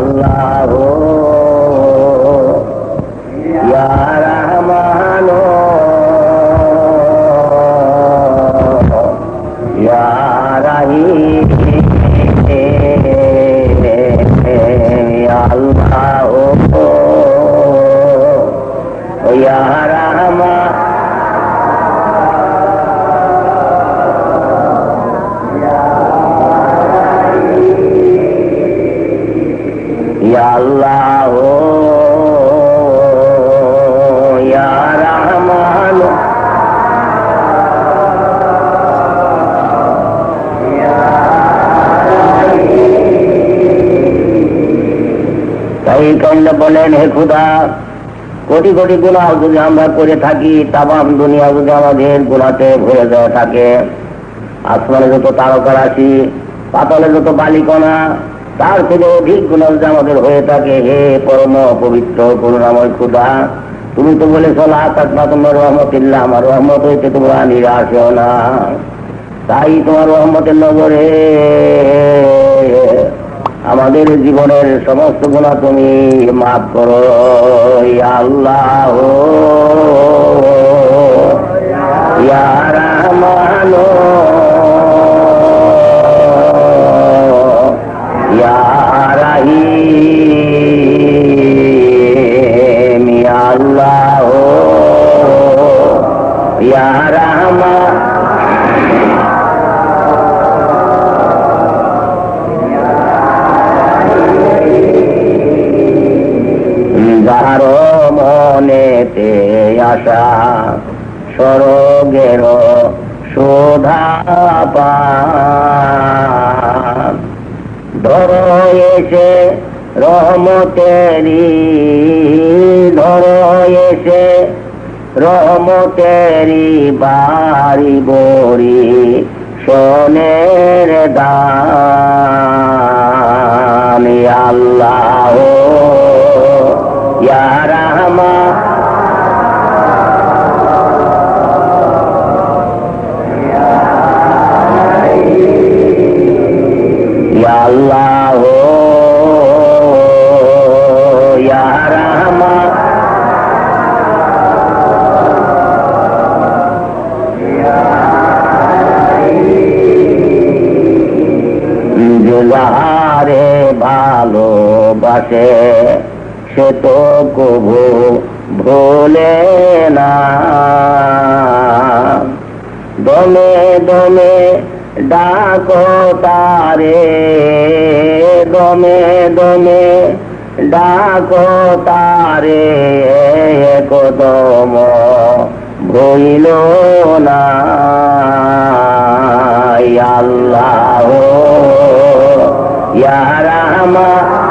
আল্লাহ বলেন, হে খুদা, কোটি কোটি গুণা যদি আমরা করে থাকি, তামাম দুনিয়া যদি আমাদের গুণাতে ভরে দেওয়া থাকে। আসমানে যত তারকা রাশি, পাতলে যত বালিকণা, তার থেকে অধিক গুণ যদি আমাদের হয়ে থাকে, হে পরম পবিত্র করুণাময় খুদা, তুমি তো বলেছ লাকাতনা তোমার রহমতিল্লা আমার রহমত হইতে তোমরা নিরাশ না। তাই তোমার রহমতের নজরে আমাদের জীবনের সমস্ত গুণা তুমি মাফ করো আল্লাহ। ইয়া আল্লাহ। ইয়া আশা স্বর্গের শোধা ধর এসে রহমতেরি ধর এসে রহমতেরি বাড়ি বড়ি সোনের দান। আল্লাহ আল্লাহ যাহারে ভালোবাসে সে তো কবু ভোলে না। দমে দমে ডাকো তারে দমে দমে ডাকো তারে কদম ভইল না আল্লাহ ইয়া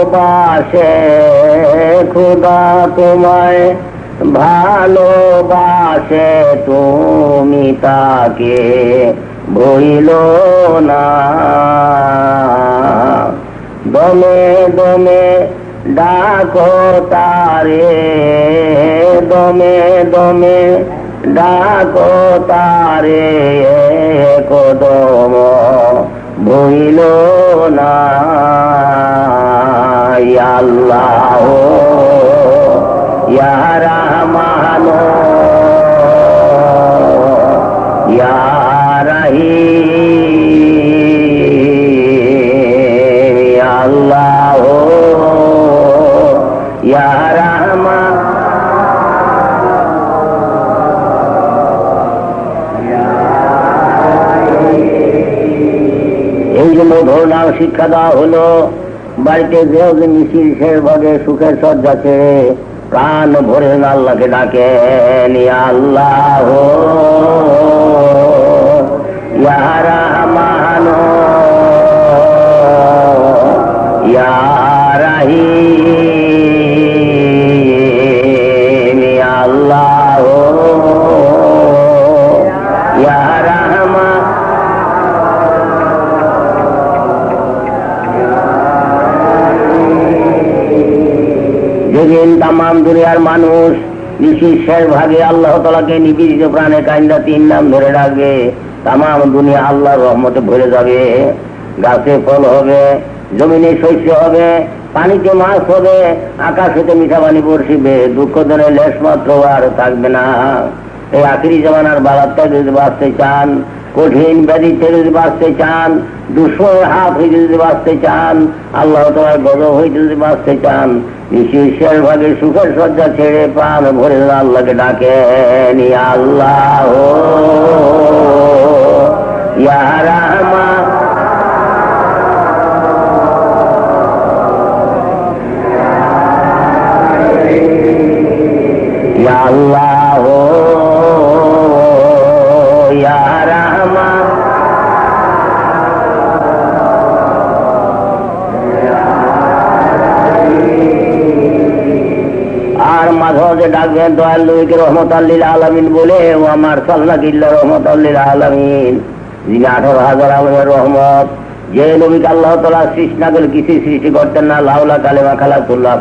ভালোবাসে, খুদা তোমায় ভালোবাসে, তুমি তাকে ভইল না। দমে দমে ডাকো তারে, দমে দমে ডাকো তারে কদম ভইল শিক্ষা দেওয়া হলো। বাড়িতে যে যে মিছিল শেষ ভাগে সুখের সজ্জা ছেড়ে প্রাণ ভরে আল্লাহকে ডাকে আল্লাহ। ইয়া মানো ইয়া আল্লাহ তালাকে নিবেদিত প্রাণে কাইন্দা তিন নাম ধরে রাখবে তামাম দুনিয়া আল্লাহর রহমতে ভরে যাবে। গাছে ফল হবে, জমিনে শস্য হবে, পানিতে মাছ হবে আকাশ হতে মিঠা পানি বর্ষিবে, দুঃখ ধরে লেশ মাত্র আর থাকবে না। এই আখিরি জমানার বালাত্তা যদি বাঁচতে চান, কঠিন ব্যাধিতে যদি বাঁচতে চান দুশ্মনের হাত হইতে যদি বাঁচতে চান, আল্লাহ তোমার গজব হইতে যদি বাঁচতে চান বিশেষের ভাগে সুখের সজ্জা ছেড়ে প্রাণ ভরে আল্লাহকে ইয়া আল্লাহ। ইয়া ডাকবেন দয়াল রহমত আল্লিল আলমিন বলে, ও আমার সাল্লা কিল্লা রহমত আল্লিল আলমিন। যিনি আঠারো হাজার আলমের রহমত। যে নবীকে আল্লাহ তালা সৃষ্টি করে কিছু সৃষ্টি করতেন না, লাউলা কালেমা খালা তুল্লাহ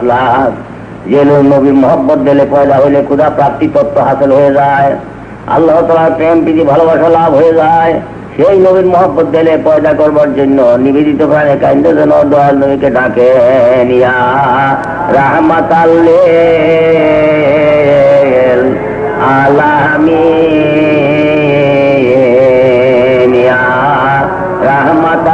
যে নবী মোহব্বত দিলে পয়দা হইলে ক্ষুদা প্রাপ্তি তত্ত্ব হাসিল হয়ে যায়। আল্লাহ তালার প্রেম, প্রীতি, ভালোবাসা লাভ হয়ে যায়। সেই নবীর মহব্বত দিলে পয়দা করবার জন্য নিবেদিত প্রাণে কাইন্দ যেন দয়াল নবীকে ডাকে নিয়া রাহমাত আলামিন ইয়া রাহমাত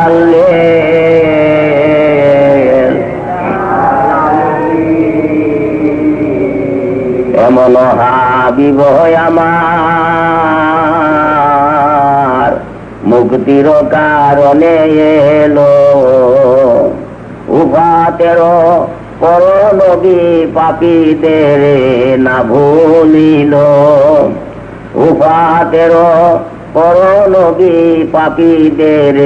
এমন হাবিব আমার মুক্তির কারণে এলো উপাতের পর নবী পাপীদের না ভুলিল। উপাতের পর নবী পাপীদের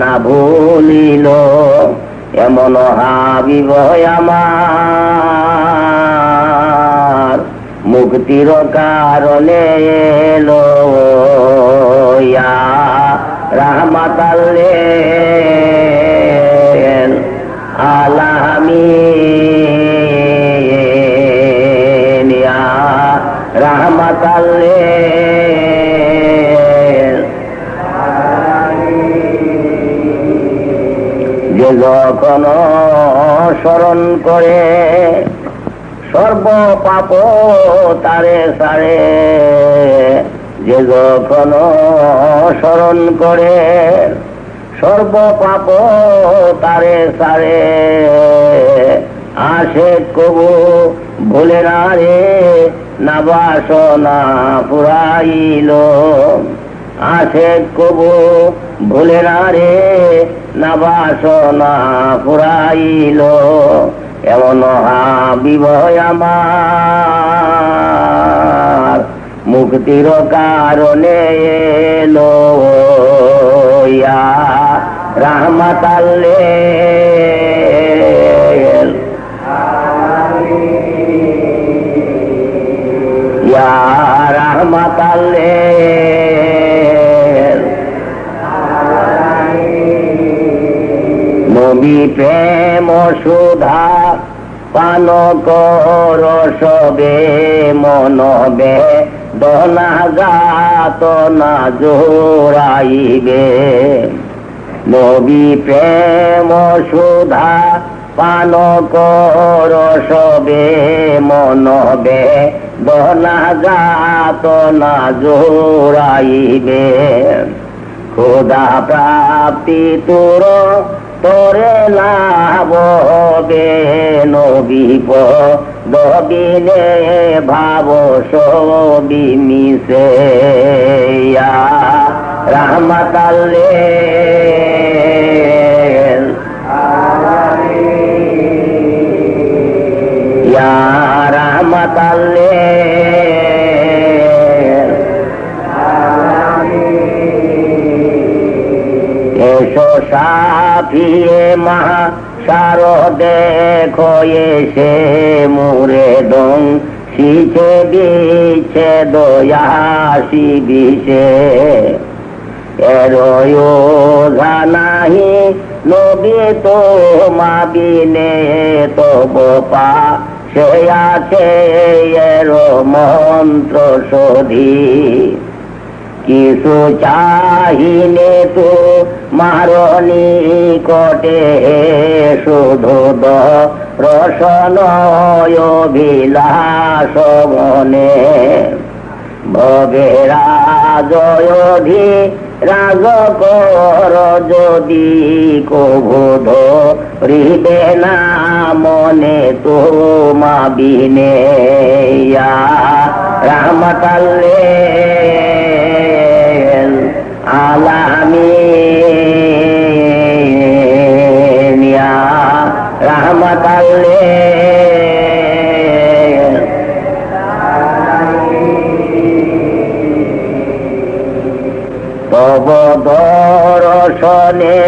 না ভুলিল। এমন হাবিব আমার, মুক্তির কারণে এলো রাহমাতাল্লে আলামিন। রাহমাতাল্লে যে যখন স্মরণ করে সর্ব পাপ তারে সারে। যে যখন স্মরণ করে সর্ব পাপ তারে সারে। আসে কবু ভুলে না রে না বাসনা পুরাইল আসে কবু ভুলে না রে, না বাসনা পুরাইল এমন বিবয় আমার, মুক্তির কারণে এলো রাহমাতাল্লে। ইয়া রাহমাতাল্লে নবী প্রেম সুধা পান কর সবে মনবে। দনা গাত না জোড়াইবে। নবী প্রেম সুধা পান কর সবে মনবে। দনা গাত না জোড়াইবে। খোদা প্রাপ্তি তোর, তোরে লাভ হবে নবীপ দবিনে ভাব সবি মিশে রহমতাল্লে ইয়া রহমতাল্লে এসো সাফিয়ে মহা সার দেখো এসে মুরে দং শিছে বিছে দয়াসি বিছে এরো নাহি, নবী তো মাবিনে তো পা। সে আছে এর মন্ত্র সধি কিছু চাহিনে তো মারণি কটে, শুধু দ রসনয় বিলাস মনে ভবে রাজ কর যদি কবোধ হৃদে না মনে তোমা বিনে রামতাল্লে আলামিন ইয়া রাহমাতাল্লে দর্শনে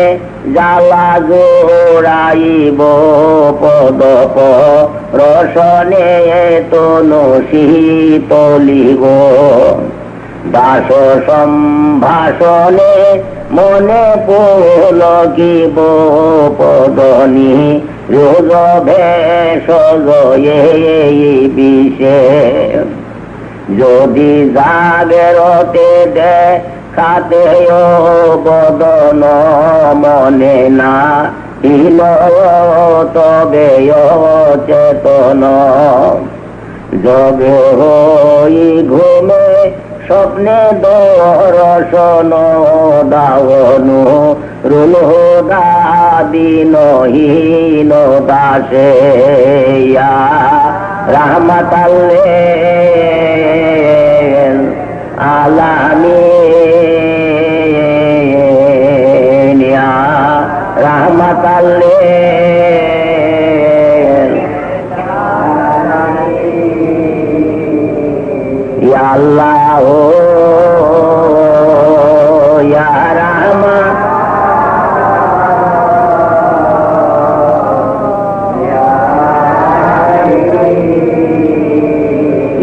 জালা জোড়াইব পদ রসনে তনু শীতলিব দাস সম্ভাষণে মনে পুলকিব পদনি। রোজ ভেষজ বিশে যদি জাগরতে দে খাতে বদন মনে না হীন তবে চেতন। জগে হই ঘুমে, স্বপ্নে দর্শন দাওনু রুল দাদিন হীন দাসে রাহমাতাল্লে। रामकले या हो राम।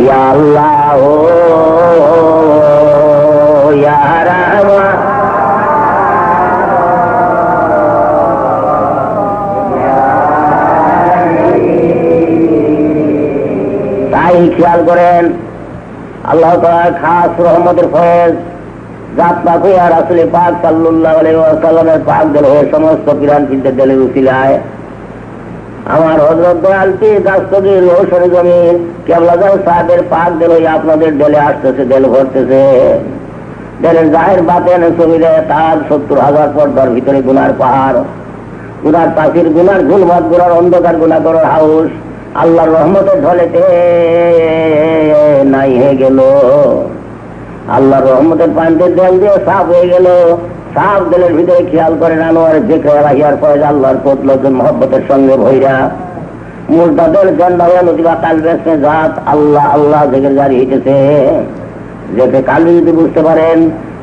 या लाओ খেয়াল করেন। আল্লাহ তাআলার খাস রহমতের ফয়েজ, জাত পাক আর আসলে পাক সাল্লাল্লাহু আলাইহি পাক দল হয়ে সমস্ত পিরান চিন্তা দলের উসিলায় আমার হজরত দয়ালটি দাস্তগীর রোশনী জমিন কেবলাজাল সাহেবের পাক দিল আপনাদের ডেলে আসতেছে ডেল ভরতেছে। ডেলের জাহের বাতেন ছবিরে তার সত্তর হাজার পর্দার ভিতরে গুনার পাহাড়, গুনার পাখির গুনার গুলভাত গুনার অন্ধকার গুনা করার হাউস আল্লাহর রহমতের ঢলেতে নাই হয়ে গেল। আল্লাহর রহমতের পানিতে জল দিয়ে সাফ হয়ে গেল। সাফ দিলের ভিতরে খেয়াল করেন আনোয়ার যে রাহিয়ার পরে আল্লাহর কোতলজন মহব্বতের সঙ্গে ভৈরা। মুরতাদের জন্ডা হয়ে নদী বা কাল বেসে জাত, আল্লাহ আল্লাহ জেগে জারি হইতেছে। যেতে কালি যদি বুঝতে পারেন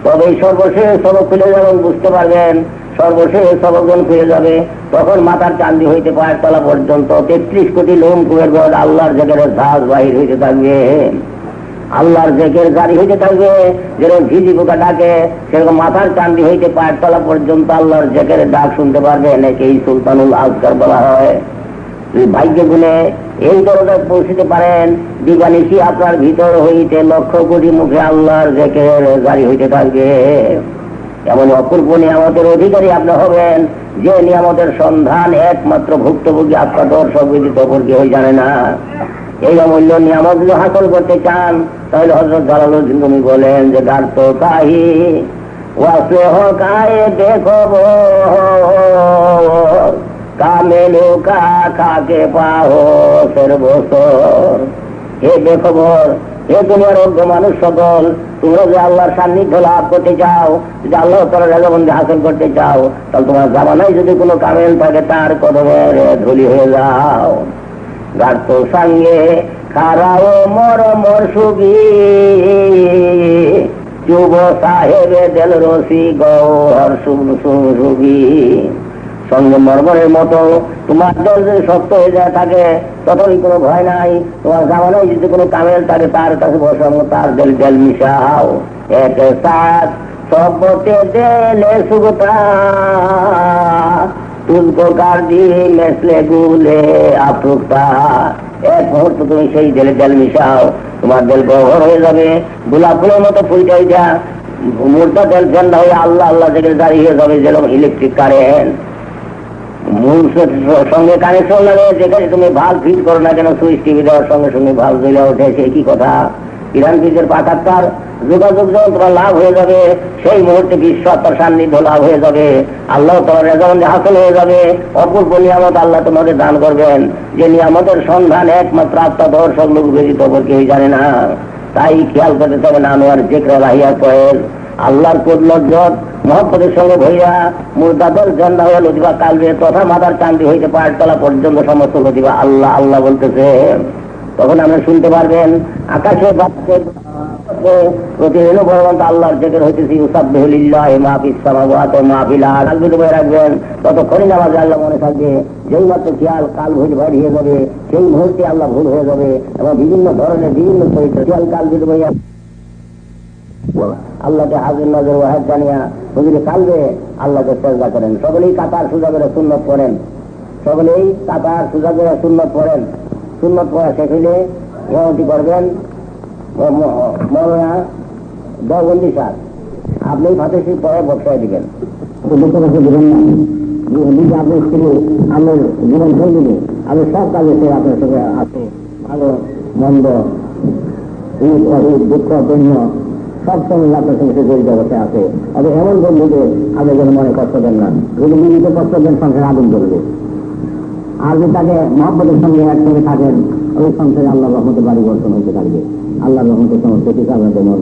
তবে সর্বশেষ সবক খুলে যাবেন, বুঝতে পারবেন। সর্বশেষ সবকজন খুলে যাবে। তখন মাথার চান্দি হইতে পায়ের তলা পর্যন্ত তেত্রিশ কোটি লোম কুয়ের গড় আল্লাহর জেগের ঝাঁজ বাহির হইতে থাকবে। আল্লাহর জেকের গাড়ি হইতে থাকবে, যেরকম ঝিঝি পোকা ডাকে, সেরকম মাথার চান্দি হইতে পায়ের তলা পর্যন্ত আল্লাহর জেকের ডাক শুনতে পারবে নাকি এই সুলতানুল আজকার বলা হয়। ভাগ্য গুণে এই দরজায় পৌঁছিতে পারেন, দিবানিশি আপনার ভিতর হইতে লক্ষ কোটি মুখে আল্লাহর জেকের গাড়ি হইতে থাকবে। এমন অপূর্ব নিয়ামতের অধিকারী আপনি হবেন, যে নিয়ামতের সন্ধান একমাত্র ভুক্তভোগী আপনার দর্শক বিদিত অপর কেউ জানে না। এই অমূল্য নিয়ামত যদি হাসল করতে চান, তাহলে হজরত জালালুদ্দিন তুমি বলেন যে গার তো কাহি ওয়াসেহ কায়ে দেখব কামেলু কা হে বেখবর হে তোমার অজ্ঞ মানুষ সকল, তোমরা যে আল্লাহর সান্নিধ্য লাভ করতে চাও, যদি আল্লাহ তালা রেজাবন্দি হাসিল করতে চাও, তাহলে তোমার জামানায় যদি কোনো কামেল থাকে, তার কদমের ধুলি হয়ে যাও। গার্ত সঙ্গে খারাও মর মর সুগি। যুব সাহেবে দেল রসি গৌহর সুগি সঙ্গে মর্মরের মতো। তোমার দল যদি শক্ত হয়ে যায় থাকে ততই কোনো ভয় নাই। তোমার জামানায় যদি কোনো কামেল থাকে তার কাছে বসঙ্গ তার দেল দেল মিশাও। এক দেলে সুগতা। তুলকো কার দি মেসলে গুলে এক মুহূর্ত তুমি সেই জেলে জল মিশাও। তোমার জল গহর হয়ে যাবে। গোলাপ ফুলের মতো ফুলটাই যা মূর্তা তেল ঠান্ডা হয়ে আল্লাহ আল্লাহ থেকে দাঁড়িয়ে যাবে যেরকম ইলেকট্রিক কারেন্ট সঙ্গে কানেকশন লাগে যেখানে তুমি ভালো ফিট করো না কেন, সুইচ টিভি দেওয়ার সঙ্গে সঙ্গে ভালো ওঠে, সে কি কথা? ইরান ফিজের যোগাযোগ যন্ত্র লাভ হয়ে যাবে, সেই মুহূর্তে বিশ্বত্তার সান্নিধ্য লাভ হয়ে যাবে, আল্লাহ তোমার হাসল হয়ে যাবে, অপূর্ব নিয়ামত আল্লাহ তোমাকে দান করবেন, যে নিয়ামতের সন্ধান একমাত্র আত্মা দর্শক লোক তবর কেউ জানে না। তাই খেয়াল করতে হবে না আনোয়ার জেকরা রাহিয়া কয়েল আল্লাহর কুদলজ্জত মহব্বতের সঙ্গে ভইয়া মুর্দাদল জন্দা হয়ে লতিবা কালবে তথা মাথার চান্দি হইতে পায়ের তলা পর্যন্ত সমস্ত লতিবা আল্লাহ আল্লাহ বলতেছে। তখন আমরা শুনতে পারবেন, আকাশে বাচ্চে ভগবান আল্লাহর হইতেছি নামাজে আল্লাহ মনে থাকবে, যেই মাত্র খেয়াল কাল ভুল বাড়িয়ে যাবে, সেই মুহূর্তে আল্লাহ ভুল হয়ে যাবে, এবং বিভিন্ন ধরনের বিভিন্ন চরিত্র। খেয়াল কাল বিধ বইয়া আল্লাহকে হাজির নজর ওয়াহেদ জানিয়া হুজুরে কালবে আল্লাহকে চেষ্টা করেন। সকলেই কাতার সুজা করে সুন্নত করেন সকলেই কাতার সুজা করে সুন্নত করেন সুন্নত পড়া শেষ হইলে ইমামতি করবেন মৌলানা দবন্দি স্যার, আপনি ফাতেসি পরে বক্সায় দিবেন। স্ত্রী আমার জীবন সঙ্গিনী আমি সব কাজে সে আছে। ভালো, মন্দ দুঃখ সব সময় আপনার সঙ্গে জড়িত অবস্থায় আছে। তবে এমন বন্ধুকে আপনি যেন মনে কষ্ট দেন না। যদি নিজেকে কষ্ট দেন, সংসারে আগুন জ্বলবে। আর যদি তাকে মহব্বতের সঙ্গে একসঙ্গে থাকেন, ওই সংসারে আল্লাহ রহমতের বাড়ি বর্তন হতে থাকবে। আল্লাহ রহমতের সমস্ত কিছু আপনাদের মন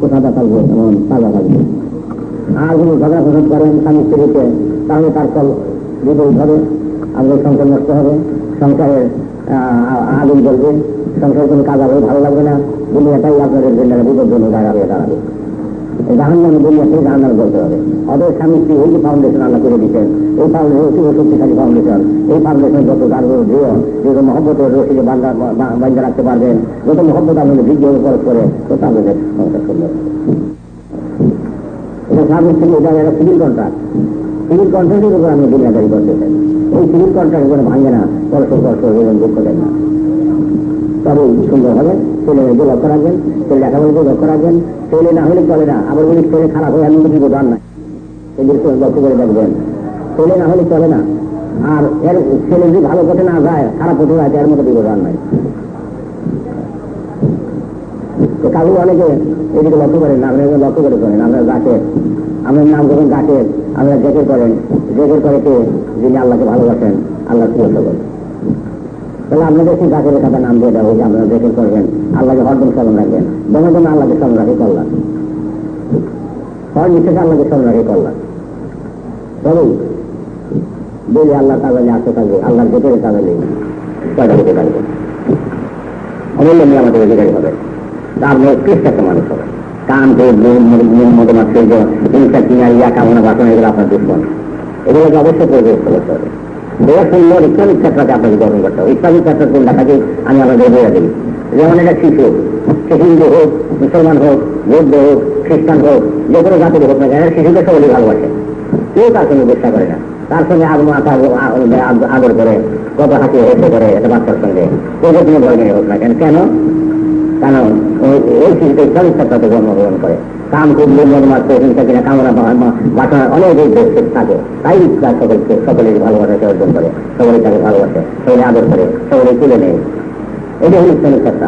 কোথাটা থাকবে, এমন তাজা থাকবে। আর যদি ঝগড়া ফসদ করেন, স্বামী স্ত্রীকে, তাহলে তার ফল বিপরীত হবে আপনার সংসার নষ্ট হবে, সংসারের আগুন জ্বলবে সংসারের কোনো কাজ হবে ভালো লাগবে না। দুনিয়াটাই আপনাদের জন্য বিপজ্জনক দাঁড়াবে দাঁড়াবে জাহান নামে দুনিয়াতে জাহান নামে বলতে হবে। অতএব স্বামী স্ত্রী এই যে ফাউন্ডেশন আল্লাহ করে দিচ্ছেন এই ফাউন্ডেশন অতি শক্তিশালী ফাউন্ডেশন এই ফাউন্ডেশন যত গার্ব দৃঢ় যত মহব্বতের রশিদে বান্ধা রাখতে পারবেন যত মহব্বত আপনাদের বিজ্ঞ খরচ করে তত আপনাদের সংসার সুন্দর। এটা স্বামী স্ত্রী, এটা একটা সিভিল কন্ট্রাক্ট সিভিল কন্ট্রাক্টের উপর আপনি দুনিয়াদারি করতে চাই এই সিভিল কন্ট্রাক্ট করে ভাঙে না, পরস্পর পরস্পর দুঃখ দেয় না। তবে সুন্দর হবে। ছেলে লক্ষ্য রাখবেন ছেলে লেখাপড়াকে লক্ষ্য রাখবেন ছেলে না হলে চলে না। আবার বলি ছেলে খারাপ হয়ে এমন কিছু দোকান নাই। এদেরকে লক্ষ্য করে দেখবেন। ছেলে না হলে চলে না। আর এর ছেলে যদি ভালো পথে না যায়, খারাপ পথে যায়, এর মতো বিপদান নাই। তো কাজু অনেকে এদিকে লক্ষ্য করেন না আপনারা লক্ষ্য করে করেন আপনারা গাছের আপনার নাম যখন গাছের আপনারা জেকের করেন। জেকের করে কে? যিনি আল্লাহকে ভালোবাসেন আল্লাহ প্রিয় করেন। তাহলে আপনাদের সেই গাছের কথা নাম দিয়ে দেওয়া হয়েছে, আপনারা জেকের করবেন। আল্লাহকে হরদম স্মরণ রাখবেন। দমে দমে আল্লাহকে স্মরণ রাখে করলাম হর নিঃশেষে আল্লাহকে স্মরণ রাখে করলাম তবেই বলি আল্লাহ তাহলে আসতে থাকবে জেকের কয়টা পারবে অমূল্য নিয়ে আমাদের অধিকারী হবে। তার উৎকৃষ্ট একটা মানুষ হবে। কান কিনা ইয়া, কামনা, বাসনা, এগুলো আপনার দুশ্মন। এগুলোকে অবশ্যই পরিবেশ করতে হবে। সুন্দর ইসলামিক ক্ষেত্রকে আপনাকে গঠন করতে হবে। ইসলামিক ক্ষেত্র কোন দেখাকে আমি আমাদের বলে দিই যেমন এটা শিশু সে হিন্দু হোক, মুসলমান হোক, বৌদ্ধ হোক, খ্রিস্টান হোক, যে কোনো জাতির হোক না কেন শিশুকে সকলেই ভালোবাসে। কেউ তার সঙ্গে চেষ্টা করে না। তার সঙ্গে আদর করে কত হাসি, হেসে করে একটা বাচ্চার সঙ্গে। কেউ যে কোনো ধর্মের হোক না কেন। কেন? কারণ ওই- শিশুকে ইসলামিক ক্ষেত্রে জন্মগ্রহণ করে। কাম করলে মনমাত্র হিংসা কিনা কামনা বাসনা অনেক দেশ থাকে। তাই তার সকলকে সকলের ভালোবাসাকে অর্জন করে। সকলে তাকে ভালোবাসে। সকলে আদর করে। সকলে তুলে নেয়। এটা হল ইসলামিক ক্ষেত্র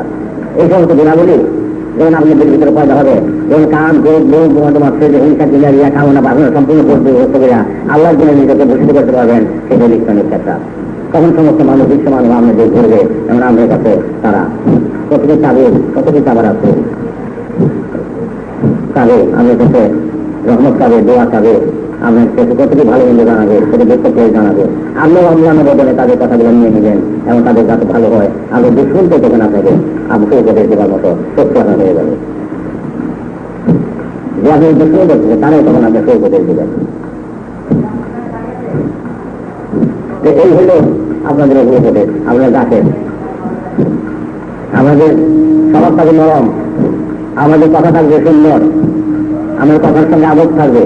এই সমস্ত গুণাবলী, যেমন আপনাদের ভিতরে পয়দা হবে, যেমন কাম, ক্রোধ, লোভ মধ্যমাত্র যে হিংসা কিনা রিয়া, কামনা, বাসনা সম্পূর্ণ করতে ব্যবস্থ করে আল্লাহর জন্য নিজেকে ভূষিত করতে পারবেন। সেটা হল ইসলামিক ক্ষেত্র। তখন সমস্ত মানুষ বিশ্ব মানুষ আমাদের ঘুরবে যেমন আমাদের কাছে তারা। কতটি চাবে কতটি চাবার আছে? চাবে আমাদের কাছে রহমত চাবে দোয়া চাবে আপনার কাছে কতটি ভালো মন্দ জানাবে সেটা দুঃখ পেয়ে জানাবে। আপনিও অম্লানের বদলে তাদের কথাগুলো নিয়ে নেবেন এবং তাদের যাতে ভালো হয়। আপনি দুঃশুনতে তখন আপনাকে আপনি উপদেশ দেওয়ার মতো সত্য হয়ে যাবে। যে করতেছে তারাই তখন এই হলো আপনাদের উপদেশ আমাদের থাকবে নরম। আমাদের কথা থাকবে সুন্দর। আমার কথার সঙ্গে আদর থাকবে।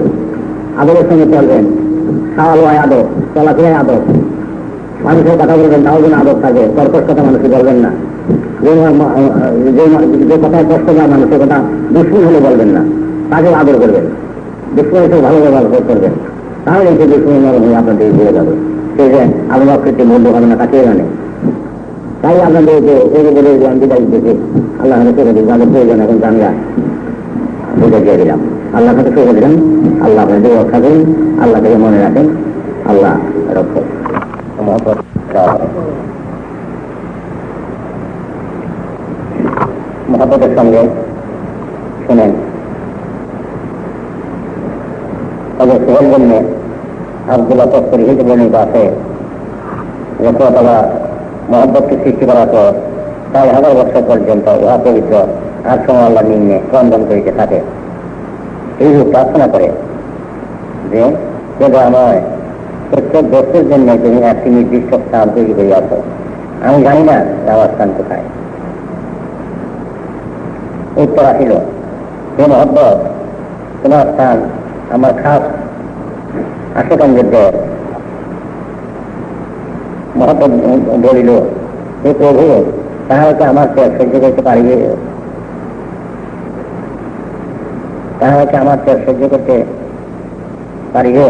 আদরের সঙ্গে চলবেন। খাওয়া লোয়ায় আদব চলাফেরায় আদব। মানুষের কথা বলবেন, তাও যেন আদব থাকে। কর্কশ কথা মানুষকে বলবেন না। যে কথায় কষ্ট পায় মানুষের কথা দুশ্মন হলে বলবেন না। তাকে আদর করবেন। দুশ্মন হিসেবে ভালো ব্যবহার করবেন তাহলে যে দুশ্মন আপনাদের ঘুরে যাবে। সে যে আকৃতি মূল্য হবে না তাকে জানে তাই আপনাদের যে এই বলে আমি বিদায় দিতেছি আল্লাহ করে দিন যাদের প্রয়োজন এখন জানলা বিদায় দিয়ে দিলাম। আল্লাহ কাছে শুরু দিলাম আল্লাহ আপনাদের রক্ষা করুন আল্লাহ থেকে মনে রাখেন, আল্লাহ মহব্বত সঙ্গে শুনেন। তবে সোহেল জন্যে আবদুল্লাহ তস্করি হিসেবে আছে। যখন তারা মহব্বতকে সৃষ্টি করার পর প্রায় হাজার বছর পর্যন্ত উহা পবিত্র আর সময় নিম্নে ক্রন্দন করিতে থাকে। এই রূপ প্রার্থনা করে যে যে নয় প্রত্যেক বস্তুর জন্য তুমি একটি নির্দিষ্ট স্থান তৈরি করিয়াছ। আমি জানি না যে আমার স্থান কোথায়। উত্তর আসিল, হে মহব্বত, তোমার স্থান আমার খাস আশেকানদের দেয় মহব্বত বলিল, হে প্রভু, তাহাকে আমার সহ্য করতে পারিবে? তাহাকে আমার সহ্য করতে পারিবে?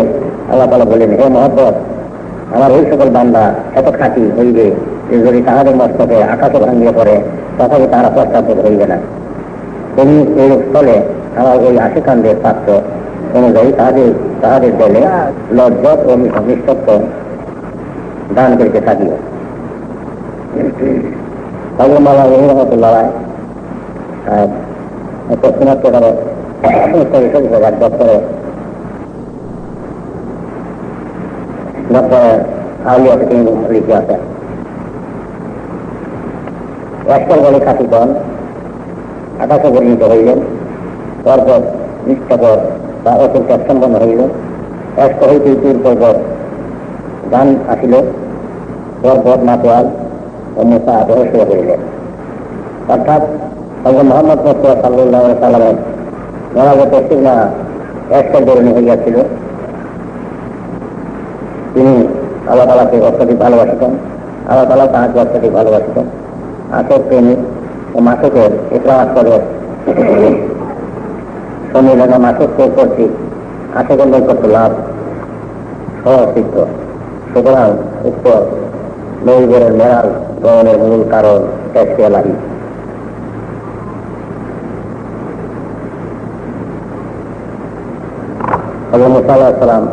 আল্লাহ তালা বলেন হে মহব্বত আমার ওই সকল বান্দা এত খাঁটি হইবে যে যদি তাহাদের মস্তকে আকাশে ভাঙিয়ে পড়ে, তথাপি তাহারা পশ্চাৎ হইবে না। তুমি এই স্থলে আমার ওই আশিকানদের পাত্র। অনুযায়ী তাহাদের তাহাদের দলে লজ্জত ও নিষ্ঠত্ব দান করিতে থাকিও হজরমালা রহমতুল্লাহ পশ্চিমাত্য দপ্তরে ডক্টর আউলিয়া থেকে লিখে আছে একশো বলে খাতিগণ আকাশে পরিণত হইলেন পর্বত নিষ্ঠাপর বা অতুল সম্পন্ন হইল একশো হইতে পর্বত গান আসিল মাতোয়াল ও মুসা রহস্য করিলেন অর্থাৎ হজরত মোহাম্মদ মুস্তফা সাল্লাহ সাল্লামের মহাগত সিগনা একশো বরণী হইয়াছিল তিনি আল্লাহ তালাকে অত্যাধিক ভালোবাসতেন, আল্লাহ তালা তাহাকে অত্যাধিক ভালোবাসতেন। আশের প্রেমিক ও মাসকের ইসলাম আস্তরের সম্মিলনে মাসক কর্তৃক আশেকের নৈকট্য লাভ সহসিদ্ধ সুতরাং উক্ত নৈবের মেয়াল গ্রহণের মূল কারণ হজরত আল্লাহ সালাম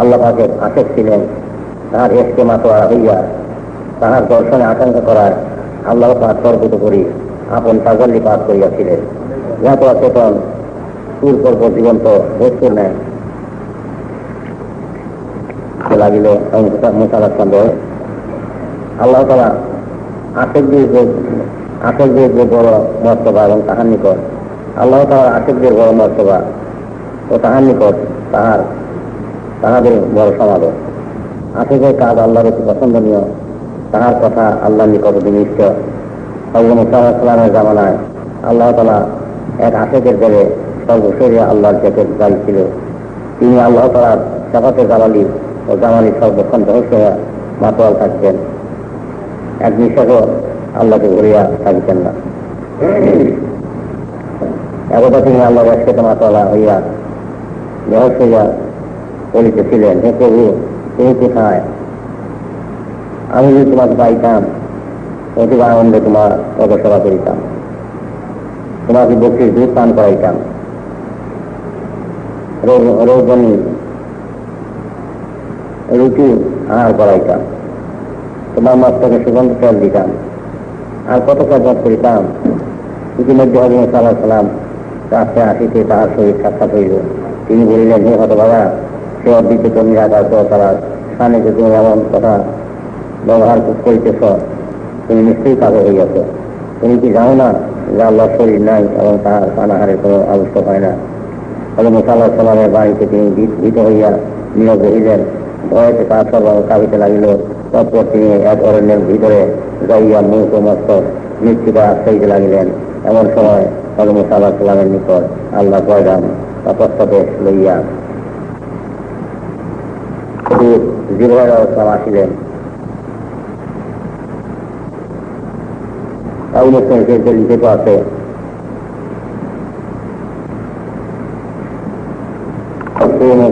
আল্লাহ পাকের আশেক ছিলেন, তাহার এসকে মাতোয়া হইয়া তাহার দর্শনে আকাঙ্ক্ষা করার আল্লাহ পাক সর্বত করি আপন তাজল্লি পাঠ করিয়াছিলেন। ইহাতে অচেতন সুর পর্ব জীবন্ত বস্তুর নেয় লাগিল মুসালার সন্দেহ আল্লাহ তালা আশেকদের যে আশেকদের যে বড় মর্তবা এবং তাহার নিকট, আল্লাহ তালার আশেকদের বড় মর্তবা ও তাহার নিকট তাহার, তাহাদের বড় সমাবেশ আশেকের কাজ আল্লাহর অতি পছন্দনীয়। তাহার কথা আল্লাহর নিকট বিনিষ্ট হজরত মুসাল্লামের জামানায় আল্লাহ তালা এক আশেকের দেবে সর্বশরী আল্লাহর জেকের গাড়ি ছিল। তিনি আল্লাহ তালার সাফাতে জালালি ও জামালি সর্বক্ষণ রহস্য মাতোয়াল থাকতেন। এক নিঃশ্বাসও আল্লাহকে ঘুরিয়া থাকিতেন না। একদা তিনি আল্লাহ বাসকে মাতোয়ালা হইয়া রহস্য হইয়া বলিতেছিলেন হে প্রভু, তুমি কোথায়? আমি যদি তোমাকে পাইতাম অতীব আনন্দে তোমার অবসরা করিতাম। তোমাকে বকরির দুধ পান করাইতাম। রৌবনী রুটি আহার করাইতাম। তোমার মস্তকে সুগন্ধ তেল দিতাম। আর কত কাজ করিতাম ইতিমধ্যে হজরত সাল্লাহ সাল্লাম রাস্তায় আসিতে তাহার শরীর সাক্ষাৎ হইল। তিনি বলিলেন, হে হত বাবা, সে অদ্বিতীয় তুমি রাজার পর তারা স্থানে যে তুমি এমন কথা ব্যবহার করিতেছ, তুমি নিশ্চয়ই কাজে হইয়াছ। তুমি কি জানো না যে আল্লাহ শরীর নাই এবং তাহার পানাহারের কোনো আবশ্যক হয় না? ফলে মুসাল্লাহ সাল্লামের বাড়িতে তিনি ভীত হইয়া নিয়োগ রহিলেন। ভয়েতে তার সব কাঁপিতে লাগিল। তৎপর তিনি এক অরণ্যের ভিতরে যাইয়া ও মস্তক নিশ্চিত আশ্রয়িতে লাগিলেন। এমন সময় হজরত মুসাল্লাহ সাল্লামের নিকট আল্লাহ পয়গাম বা লইয়া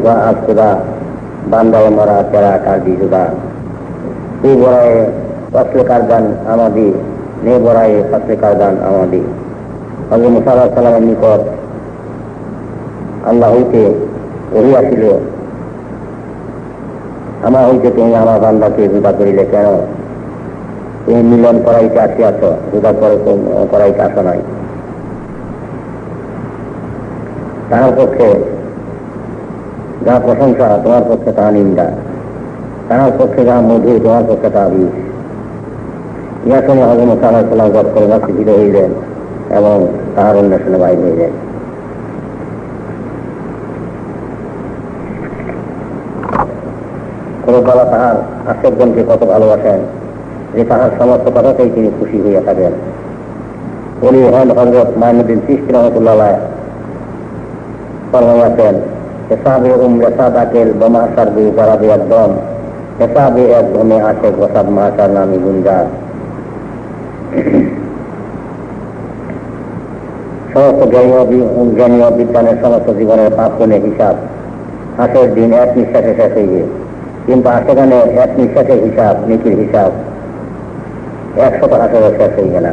ka asura bandai mara cara borai fasli kardan amadi, ne borai fasli kardan amadi. Hadi Musa alaihi salam নিকট আল্লাহ হইতে ওহি আমার হইতে তুমি আমার বান্দাকে জুদা করিলে কেন? তুমি মিলন করাইতে আসিয়াছ জুদা করে করাইতে আসো নাই। তার পক্ষে যা প্রশংসা তোমার পক্ষে তা নিন্দা। তার পক্ষে যা মধু তোমার পক্ষে তা বিষ ইয়া শুনে হজম সাল্লাহ সাল্লাম গত করে বাসীভূত হইলেন এবং তাহার অন্বেষণে বাইর হইলেন। বাবা তাহার আশ্চর্যকে কত ভালোবাসেন যে তাহার সমস্ত কথাতেই তিনি খুশি হইয়া থাকেন। উনি হন হজরত মাইনুদ্দিন সৃষ্টি রহমতুল্লাহ ফরমাইয়াছেন হেসাবে উমরে সাদাকেল বোমা সারবি করাবে একদম হেসাবে এক ধমে আসে গোসাব মাহাসার নামি গুঞ্জা সমস্ত জ্ঞানীয় বিজ্ঞানের সমস্ত জীবনের পাপ পুণ্যের হিসাব হাসের দিন এক নিঃশ্বাসে শেষ হইবে কিন্তু সেখানে এক নিঃশ্বাসের হিসাব নীতির হিসাব একশত হাসেরও শেষ হইবে না